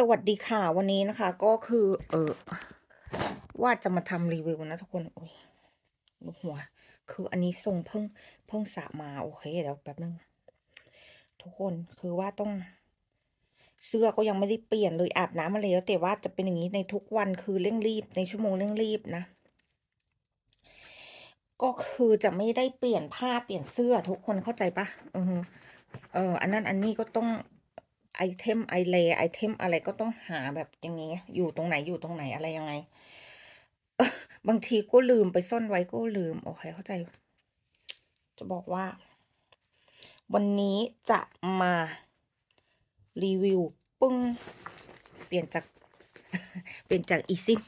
สวัสดีค่ะวันนี้นะคะ ก็คือ เออว่าจะมาทำรีวิวนะทุกคนโอ้ยลูกหัว คืออันนี้ส่งเพิ่งเพิ่งสระมาโอเคเดี๋ยวแป๊บนึงทุกคนคือว่าต้อง เสื้อก็ยังไม่ได้เปลี่ยนเลยอาบน้ำมาแล้วแต่ว่าจะเป็นอย่างนี้ในทุกวันคือเร่งรีบในชั่วโมงเร่งรีบนะ ก็คือจะไม่ได้เปลี่ยนผ้าเปลี่ยนเสื้อทุกคนเข้าใจปะอือเอออันนั้นอันนี้ก็ต้อง ไอเทมไอเลไอเทมอะไรก็ต้องหาแบบอย่างเงี้ อยู่ตรงไหนอยู่ตรงไหนอะไรยังไง บางทีก็ลืมไปซ่อนไว้ก็ลืม โอเค เข้าใจ จะบอกว่า วันนี้จะมารีวิวปึ้ง เปลี่ยนจาก เปลี่ยนจากอีซิม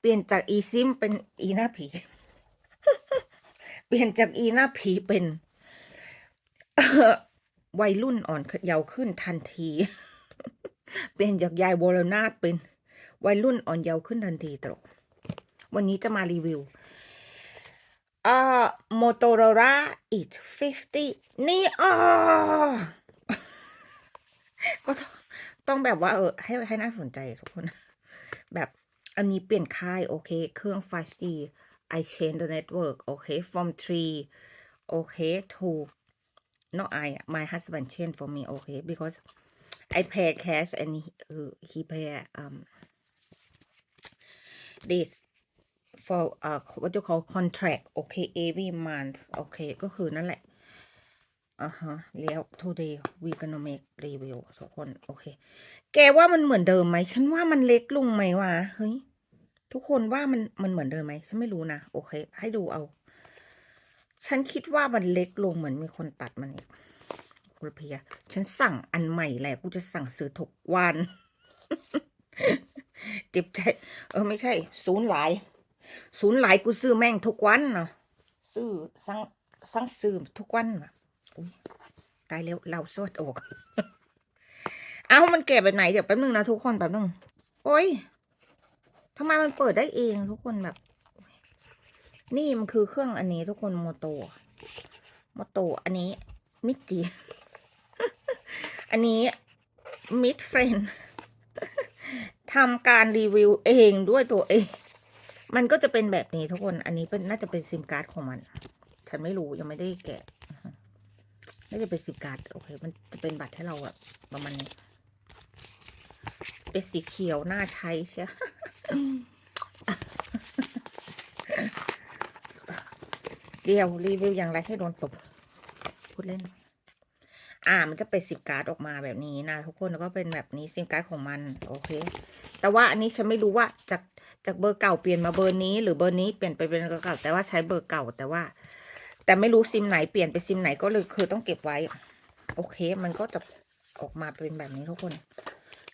เปลี่ยนจากอีซิมเป็นอีหน้าผี เปลี่ยนจากอีหน้าผีเป็น วัยรุ่นอ่อนเยาว์ขึ้นทันที เปลี่ยนจากยายวรนาถเป็นวัยรุ่นอ่อนเยาว์ขึ้นทันทีตลกวันนี้จะมารีวิวอ่า Motorola It 50นี่อ่าก็ต้องต้องแบบว่าเออให้ให้น่าสนใจทุกคน แบบอันนี้เปลี่ยนค่าย โอเค เครื่อง 5G I change the network โอเค from 3 โอเค to no I my husband change for me okay because I pay cash and he, uh, he pay um this for uh what you call contract okay every month okay ก็คือนั่นแหละอ่าฮะแล้ว today we gonna make review ทุกคนโอเค แกว่ามันเหมือนเดิมไหม ฉันว่ามันเล็กลงไหมวะ เฮ้ย ทุกคนว่ามันมันเหมือนเดิมไหม ฉันไม่รู้นะ โอเค ให้ดูเอา ฉันคิดว่ามันเล็กลงเหมือนมีคนตัดมันอีกคุณเพีย ฉันสั่งอันใหม่แหละกูจะสั่งซื้อทุกวันเจ็บใจ เออไม่ใช่ ศูนย์หลาย ศูนย์หลายกูซื้อแม่งทุกวันเนาะซื้อสั่งสั่งซื้อทุกวันว่ะอุ้ยตายแล้วเราโซดอกเอามันเก็บไปไหนเดี๋ยวแป๊บนึงนะทุกคนแป๊บนึง โอ้ยทำไมมันเปิดได้เองทุกคนแบบ นี่มันคือเครื่องอันนี้ทุกคนโมโตโมโตอันนี้มิจิ อันนี้มิดเฟรนทำการรีวิวเองด้วยตัวเอง มันก็จะเป็นแบบนี้ทุกคน อันนี้เป็นน่าจะเป็นซิมการ์ดของมัน ฉันไม่รู้ยังไม่ได้แกะ น่าจะเป็นซิมการ์ดโอเค มันจะเป็นบัตรให้เราอะประมาณนี้ เป็นสีเขียวน่าใช้ใช่ เดียวรีวิวอย่างไรให้โดนตบพูดเล่น อ่า มันจะเป็นซิมการ์ดออกมาแบบนี้นะทุกคนแล้วก็เป็นแบบนี้ซิมการ์ดของมัน โอเค แต่ว่าอันนี้ฉันไม่รู้ว่าจากจากเบอร์เก่าเปลี่ยนมาเบอร์นี้ หรือเบอร์นี้เปลี่ยนไปเป็นเบอร์เก่า แต่ว่าใช้เบอร์เก่าแต่ว่า แต่ไม่รู้ซิมไหนเปลี่ยนไปซิมไหนก็เลยคือต้องเก็บไว้ โอเค มันก็จะออกมาเป็นแบบนี้ทุกคน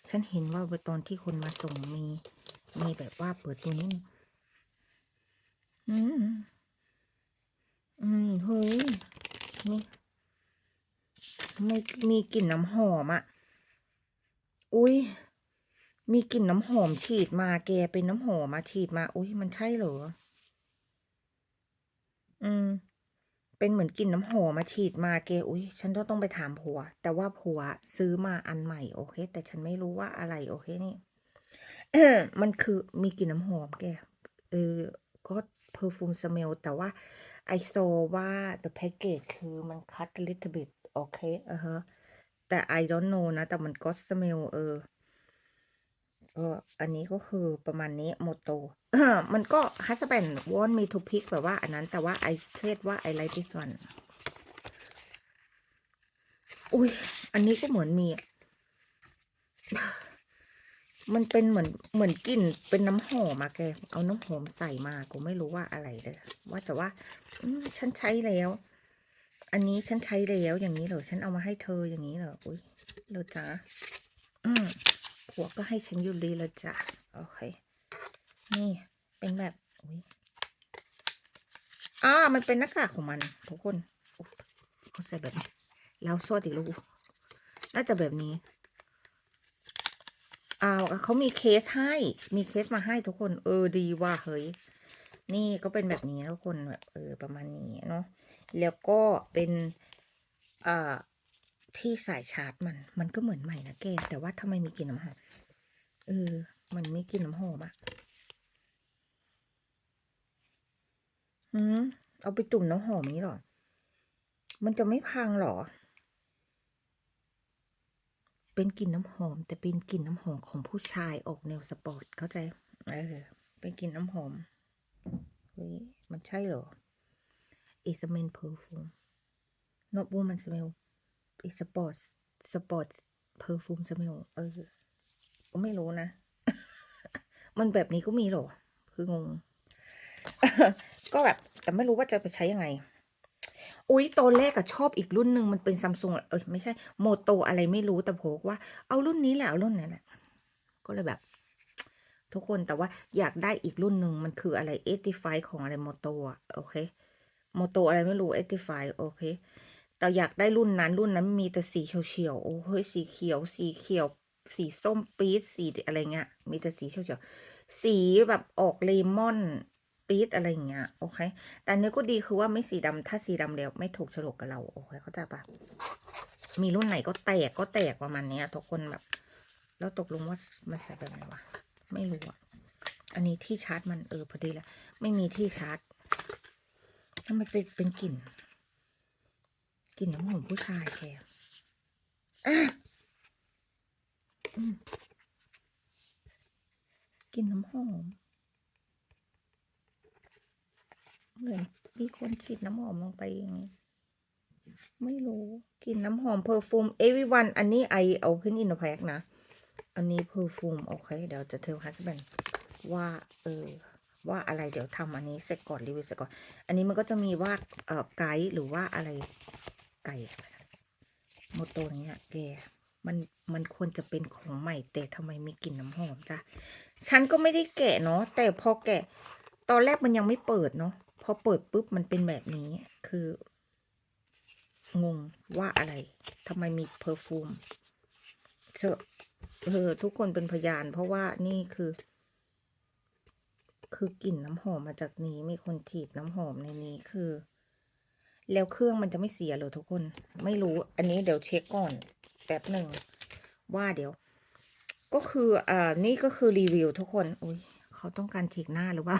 ฉันเห็นว่าตอนที่คนมาส่งมี มีแบบว่าเปิดตัวนี้อืม อืมเฮ้ยมีไม่มีกลิ่นน้ำหอมอะ่ะ อุ้ยมีกลิ่นน้ำหอมฉีดมาแกเป็นน้ำหอมมาฉีดมา อุ้ยมันใช่เหรอ อืม เป็นเหมือนกลิ่นน้ำหอมมาฉีดมาแกอุ้ยฉันก็ต้องไปถามผัว แต่ว่าผัวซื้อมาอันใหม่โอเค แต่ฉันไม่รู้ว่าอะไรโอเคนี่มันคือมีกลิ่นน้ำหอมแกเออก็ perfume smell แต่ว่า I saw ว่า the package คือมัน cut a little bit โอเคอะฮะแต่ I don't know นะ แต่มันก็ smell เออก็อันนี้ก็คือประมาณนี้โมโตมันก็ husband want me to pick แบบว่า อันนั้นแต่ว่า I said ว่า I like this one อุ้ยอันนี้ก็เหมือนมี มันเป็นเหมือนเหมือนกลิ่นเป็นน้ำหอมอะแก เอาน้ำหอมใส่มากูไม่รู้ว่าอะไรเลยว่าแต่ว่าอืฉันใช้แล้ว อันนี้ฉันใช้แล้วอย่างนี้เหรอฉันเอามาให้เธออย่างนี้เหรออุ้ยเหรอจ๊ะอืมผัวก็ให้ฉันอยู่ดีแล้วจ้ะโอเค นี่เป็นแบบอุ้ยอ่ามันเป็นหน้ากากของมันทุกคนเขาใส่แบบนี้แล้วโซดอีกลูกน่าจะแบบนี้ อ้าวเขามีเคสให้ มีเคสมาให้ทุกคน เออดีว่าเฮ้ย นี่ก็เป็นแบบนี้ทุกคนแบบเออประมาณนี้เนาะ แล้วก็เป็นอ่าที่สายชาร์จมัน มันก็เหมือนใหม่นะแกแต่ว่าทำไมมีกลิ่นน้ำหอม เออ มันไม่กลิ่นน้ำหอมอะหืมเอาไปจุ่มน้ำหอมนี้หรอ มันจะไม่พังหรอ เป็นกลิ่นน้ำหอม แต่เป็นกลิ่นน้ำหอมของผู้ชายออกแนวสปอร์ตเข้าใจเออเป็นกลิ่นน้ำหอมเฮ้ยมันใช่เหรอ It's a men perfume not woman smell It's sport sport perfume smell เออก็ไม่รู้นะ มันแบบนี้ก็มีเหรอ คืองง ก็แบบ แต่ไม่รู้ว่าจะไปใช้ยังไง อุ๊ยตอนแรกอะชอบอีกรุ่นหนึ่งมันเป็นซัมซุงเออไม่ใช่โมโตอะไรไม่รู้แต่ผมว่าเอารุ่นนี้แหละเอารุ่นนั้นแหละก็เลยแบบ ทุกคนแต่ว่าอยากได้อีกรุ่นหนึ่งมันคืออะไร85ของอะไรโมโตอะโอเคโมโตอะไรไม่รู้85โอเคแต่อยากได้รุ่นนั้นรุ่นนั้นมีแต่สีเฉียวๆโอ้เฮ้ยสีเขียว สีเขียว สีส้มปี๊ดสีอะไรเงี้ยมีแต่สีเฉียวๆสีแบบออกเลมอน ปี๊ดอะไรอย่างเงี้ยโอเค แต่อันนี้ก็ดีคือว่าไม่สีดำถ้าสีดำแล้วไม่ถูกฉลกกับเราโอเคเข้าใจปะมีรุ่นไหนก็แตกก็แตกประมาณเนี้ยทุกคนแบบ แล้วตกลงว่ามันใส่แบบไหนวะไม่รู้อะอันนี้ที่ชาร์จมันเออพอดีละไม่มีที่ชาร์จทำไมเป็นเป็นกลิ่นกลิ่นน้ำหอมผู้ชายแกอะกลิ่นน้ำหอม เหมือนมีคนฉีดน้ำหอมลงไปอย่างนี้ ไม่รู้กลิ่นน้ำหอมเพอร์ฟูม everyone อันนี้ไอเอาขึ้นอินโนแพกนะ อันนี้เพอร์ฟูมโอเค เดี๋ยวจะเทลฮัสแบนว่า เออ ว่าอะไรเดี๋ยวทำอันนี้เสร็จก่อนรีวิวเสร็จก่อน อันนี้มันก็จะมีว่าเอ่อไกด์หรือว่าอะไรไก่โมโตเนี้ยแกมันมันควรจะเป็นของใหม่ แต่ทำไมมีกลิ่นน้ำหอมจ้ะฉันก็ไม่ได้แกะเนาะแต่พอแกะ ตอนแรกมันยังไม่เปิดเนาะ พอเปิดปุ๊บมันเป็นแบบนี้คืองงว่าอะไรทำไมมีเพอร์ฟูมเชอเออทุกคนเป็นพยาน เพราะว่านี่คือ คือกลิ่นน้ำหอมมาจากนี้ มีคนฉีดน้ำหอมในนี้คือ แล้วเครื่องมันจะไม่เสียหรอทุกคน ไม่รู้ อันนี้เดี๋ยวเช็คก่อนแป๊บหนึ่งว่าเดี๋ยว ก็คืออ่านี่ก็คือรีวิวทุกคน อุ้ยเขาต้องการฉีกหน้าหรือว่า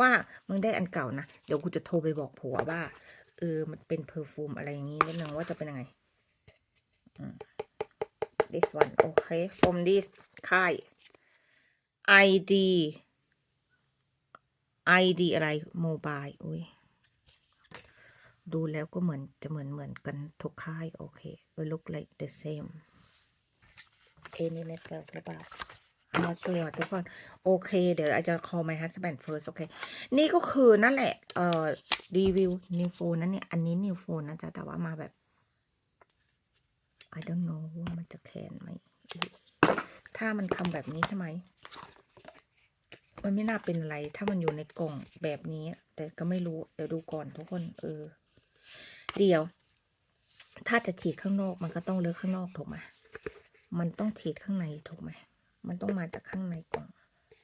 ว่ามึงได้อันเก่านะเดี๋ยวกูจะโทรไปบอกผัวว่าเออมันเป็นเพอร์ฟูมอะไรอย่างนี้นิดนึงว่าจะเป็นยังไงอืม this one okay from this ค่าย ID ID อะไร mobile อุ้ยดูแล้วก็เหมือนจะเหมือนเหมือนกันทุกค่าย โอเค look like the same เอนี่เน็ตเวิร์กหรือเปล่า มาชัวทุกคน โอเค เดี๋ยวอาจจะ call my husband first โอเค นี่ก็คือนั่นแหละ เอ่อ รีวิว new phone นั่นเนี่ย อันนี้ new phone นะจ๊ะ แต่ว่ามาแบบ I don't know ว่ามันจะแคนไหม ถ้ามันทำแบบนี้ใช่ไหม มันไม่น่าเป็นอะไร ถ้ามันอยู่ในกล่องแบบนี้ แต่ก็ไม่รู้ เดี๋ยวดูก่อนทุกคน เออ เดี๋ยว ถ้าจะฉีดข้างนอก มันก็ต้องเลือกข้างนอกถูกไหมมันต้องฉีดข้างในถูกไหม มันต้องมาจากข้างในกล่อง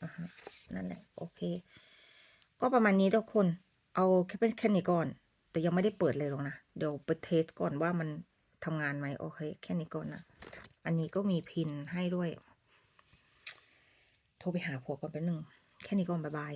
อะฮะนั่นแหละ โอเค ก็ประมาณนี้ทุกคน เอาแค่เป็นแค่นี้ก่อน แต่ยังไม่ได้เปิดเลยหรอกนะ เดี๋ยวไปเทสก่อนว่ามันทำงานไหมโอเค แค่นี้ก่อนนะ อันนี้ก็มีพินให้ด้วย โทรไปหาผัวก่อนแป๊บนึง แค่นี้ก่อนบ๊ายบาย